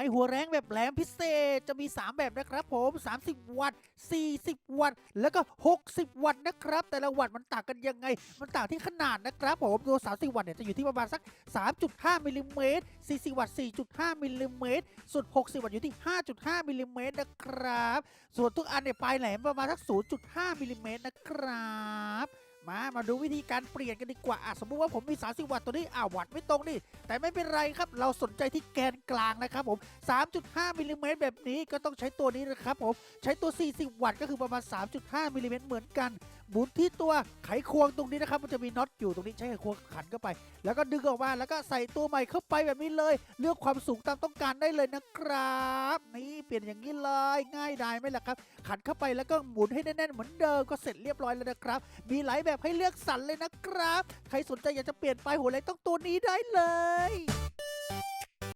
ายหัวแรงแบบแหลมพิเศษจะมี 3 แบบนะครับผม 30 วัตต์ 40 วัตต์ แล้วก็ 60 วัตต์นะครับ แต่ละวัตต์มันต่างกันยังไง มันต่างที่ขนาดนะครับผม ตัว 30 วัตต์เนี่ยจะอยู่ที่ประมาณสัก 3.5มิลลิเมตร40 วัตต์ 4.5มิลลิเมตรส่วน 60 วัตต์อยู่ที่ 5.5มิลลิเมตรนะครับ ส่วนทุกอันเนี่ยปลายแหลมประมาณสัก 0.5มิลลิเมตรนะครับ มา มาดูวิธีการเปลี่ยนกันดีกว่าสมมุติว่าผมมี 30 วัตต์ตัวนี้อ่าวัตต์ไม่ตรงนี่ แต่ไม่เป็นไรครับ เราสนใจที่แกนกลางนะครับผม 3.5มิลลิเมตรแบบนี้ก็ต้องใช้ตัวนี้นะครับผม ใช้ตัว 40 วัตต์ก็คือประมาณ 3.5มิลลิเมตรเหมือนกัน หมุนที่ตัวไขควงตรงนี้นะครับ มันจะมีน็อตอยู่ตรงนี้ใช้ไขควงขันเข้าไป แล้วก็ดึงออกมา แล้วก็ใส่ตัวใหม่เข้าไปแบบนี้เลย เลือกความสูงตามต้องการได้เลยนะครับ นี่เปลี่ยนอย่างนี้เลย ง่ายดายไหมล่ะครับ ขันเข้าไปแล้วก็หมุนให้แน่นๆเหมือนเดิมก็เสร็จเรียบร้อยแล้วนะครับ มีหลายแบบให้เลือกสรรเลยนะครับ ใครสนใจอยากจะเปลี่ยนไฟหัวไหลต้องตัวนี้ได้เลย